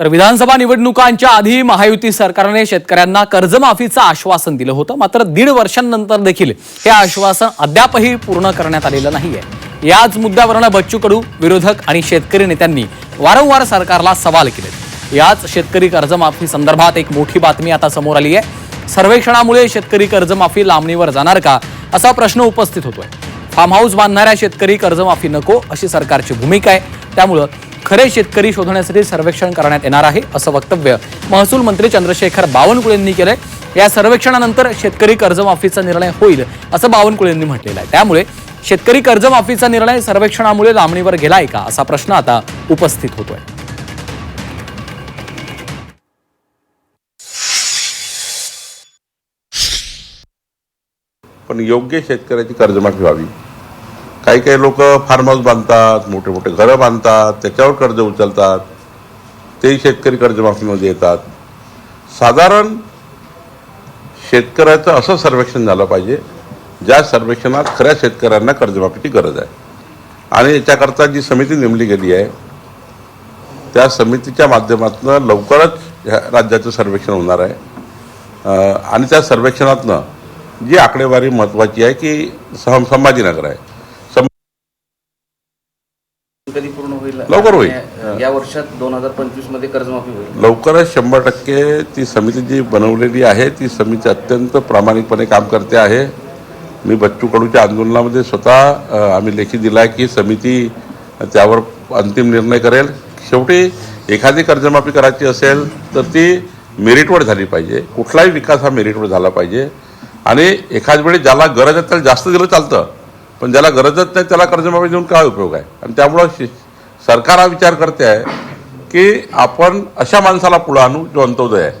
तर विधानसभा निवडणुकांच्या आधी महायुती सरकारने शेतकऱ्यांना कर्जमाफीचं आश्वासन दिलं होतं. मात्र दीड वर्षांनंतर देखील हे आश्वासन अद्यापही पूर्ण करण्यात आलेलं नाहीये. याच मुद्द्यावरनं बच्चू कडू विरोधक आणि शेतकरी नेत्यांनी वारंवार सरकारला सवाल केले. याच शेतकरी कर्जमाफी संदर्भात एक मोठी बातमी आता समोर आली आहे. सर्वेक्षणामुळे शेतकरी कर्जमाफी लांबणीवर जाणार का असा प्रश्न उपस्थित होतोय. फार्म हाऊस बांधणाऱ्या शेतकरी कर्जमाफी नको अशी सरकारची भूमिका आहे. त्यामुळं खरे शेतकरी शोधण्यासाठी सर्वेक्षण करण्यात येणार आहे असं वक्तव्य महसूल मंत्री चंद्रशेखर बावनकुळेंनी केलंय. या सर्वेक्षणानंतर शेतकरी कर्जमाफीचा निर्णय होईल असं बावनकुळेंनी म्हटलेलं आहे. त्यामुळे शेतकरी कर्जमाफीचा निर्णय सर्वेक्षणामुळे लांबणीवर गेलाय का असा प्रश्न आता उपस्थित होतोय. पण योग्य शेतकऱ्याची कर्जमाफी व्हावी. काही काही लोक फार्म हाऊस बांधतात मोठे मोठे घरं बांधतात त्याच्यावर कर्ज उचलतात तेही शेतकरी कर्जमाफीमध्ये येतात. साधारण शेतकऱ्याचं असं सर्वेक्षण झालं पाहिजे ज्या सर्वेक्षणात खऱ्या शेतकऱ्यांना कर्जमाफीची गरज आहे. आणि याच्याकरता जी समिती नेमली गेली आहे त्या समितीच्या माध्यमातून लवकरच ह्या राज्याचं सर्वेक्षण होणार आहे. आणि त्या सर्वेक्षणातनं जी आकडेवारी महत्त्वाची आहे की सं- संभाजीनगर आहे. कधी पूर्ण होईल? लवकर होईल. या वर्षात दोन हजार पंचवीसमध्ये कर्जमाफी होईल. लवकरच शंभर टक्के ती समिती जी बनवलेली आहे ती समिती अत्यंत प्रामाणिकपणे काम करते आहे. मी बच्चू कडूच्या आंदोलनामध्ये स्वतः आम्ही लेखी दिला की समिती त्यावर अंतिम निर्णय करेल. शेवटी एखादी कर्जमाफी करायची असेल तर ती मेरिटवर झाली पाहिजे. कुठलाही विकास हा मेरिटवर झाला पाहिजे. आणि एखाद वेळी ज्याला गरज आहे त्याला जास्त दिलं चालतं. पण ज्याला गरजच नाही त्याला कर्जमाफी देऊन काय उपयोग आहे? आणि त्यामुळं सरकार हा विचार करते आहे की आपण अशा माणसाला पुढं आणू जो अंत्योदय आहे.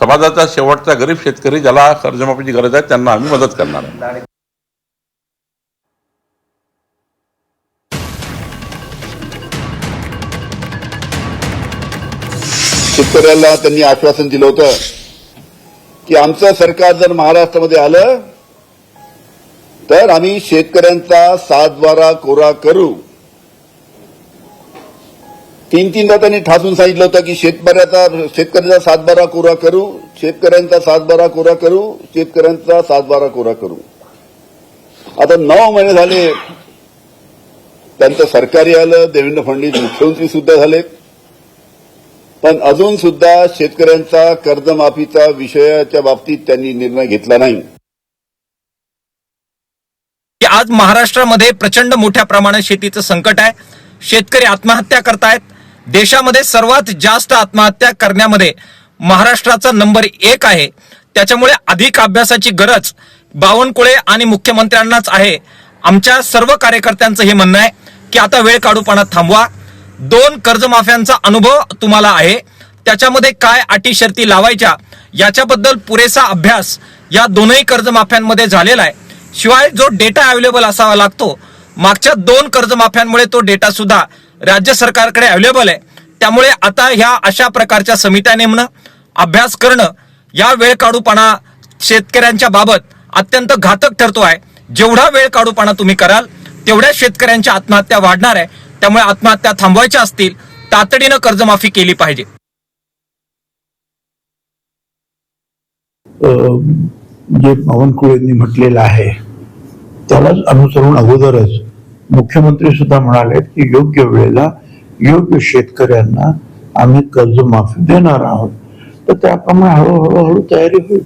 समाजाचा शेवटचा गरीब शेतकरी ज्याला कर्जमाफीची गरज आहे त्यांना आम्ही मदत करणार आहे. शेतकऱ्याला त्यांनी आश्वासन दिलं होतं की आमचं सरकार जर महाराष्ट्रामध्ये आलं तर आम्ही शेतकऱ्यांचा सातबारा कोरा करू. तीन तीनदा त्यांनी ठासून सांगितलं होतं की शेतकऱ्याचा शेतकऱ्यांचा सातबारा कोरा करू शेतकऱ्यांचा सातबारा कोरा करू शेतकऱ्यांचा सातबारा कोरा करू. आता नऊ महिने झाले त्यांचं सरकारी आलं देवेंद्र फडणवीस मुख्यमंत्री सुद्धा झालेत. पण अजून सुद्धा शेतकऱ्यांचा कर्जमाफीचा विषयाच्या बाबतीत त्यांनी निर्णय घेतला नाही. की आज महाराष्ट्रामध्ये प्रचंड मोठ्या प्रमाणात शेतीचं संकट आहे. शेतकरी आत्महत्या करतायत. देशामध्ये सर्वात जास्त आत्महत्या करण्यामध्ये महाराष्ट्राचा नंबर एक आहे. त्याच्यामुळे अधिक अभ्यासाची गरज बावनकुळे आणि मुख्यमंत्र्यांनाच आहे. आमच्या सर्व कार्यकर्त्यांचं हे म्हणणं आहे की आता वेळ काढूपणा थांबवा. दोन कर्जमाफ्यांचा अनुभव तुम्हाला आहे. त्याच्यामध्ये काय अटी शर्ती लावायच्या याच्याबद्दल पुरेसा अभ्यास या दोनही कर्जमाफ्यांमध्ये झालेला आहे. शिवाय जो डेटा अवेलेबल असावा लागतो मागच्या दोन कर्जमाफ्यांमुळे तो डेटा सुद्धा राज्य सरकारकडे अवेलेबल आहे. त्यामुळे आता ह्या अशा प्रकारच्या समित्या नेमणं अभ्यास करणं या वेळ काढूपणा शेतकऱ्यांच्या बाबत अत्यंत घातक ठरतो आहे. जेवढा वेळ काढूपणा तुम्ही कराल तेवढ्या शेतकऱ्यांच्या आत्महत्या वाढणार आहे. त्यामुळे आत्महत्या थांबवायच्या असतील तातडीनं कर्जमाफी केली पाहिजे. जे बावनकुळेंनी म्हटलेलं आहे त्यालाच अनुसरून अगोदरच मुख्यमंत्री सुद्धा म्हणाले की योग्य वेळेला योग्य शेतकऱ्यांना आम्ही कर्जमाफी देणार आहोत. तर त्याप्रमाणे हळूहळू हळू तयारी होईल.